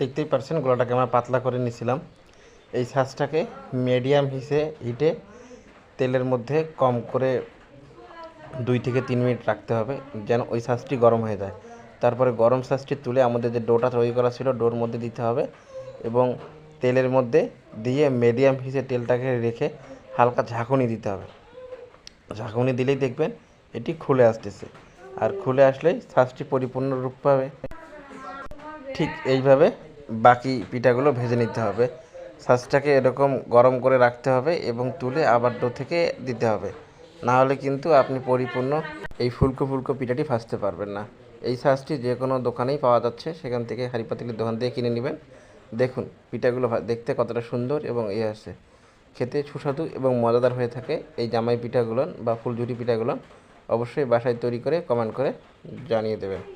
দেখতেই পারছেন, গোলাটাকে আমরা পাতলা করে নিয়েছিলাম এই সাজটাকে মিডিয়াম হিসে হিটে তেলের মধ্যে কম করে দুই থেকে তিন মিনিট রাখতে হবে, যেন ওই সাজটি গরম হয়ে যায়। তারপরে গরম সাজটি তুলে আমাদের যে ডোটা তৈরি করা ছিল, ডোর মধ্যে দিতে হবে এবং তেলের মধ্যে দিয়ে মিডিয়াম হিসে তেলটাকে রেখে হালকা ঝাঁকুনি দিতে হবে। ঝাঁকুনি দিলেই দেখবেন এটি খুলে আসতেছে আর খুলে আসলেই সাজটি পরিপূর্ণ রূপ পাবে ঠিক এইভাবে বাকি পিঠাগুলো ভেজে নিতে হবে। সাজটাকে এরকম গরম করে রাখতে হবে এবং তুলে আবার ডো থেকে দিতে হবে। না হলে কিন্তু আপনি পরিপূর্ণ এই ফুলকো ফুলকো পিঠাটি ভাজতে পারবেন না। এই সাজটি যে কোনো দোকানেই পাওয়া যাচ্ছে, সেখান থেকে হাঁড়ি দোকান থেকে কিনে নেবেন। দেখুন, পিঠাগুলো দেখতে কতটা সুন্দর এবং এ আছে। খেতে সুস্বাদু এবং মজাদার হয়ে থাকে এই জামাই পিঠাগুলো বা ফুলঝুরি পিঠাগুলো। অবশ্যই বাসায় তৈরি করে কমেন্ট করে জানিয়ে দেবেন।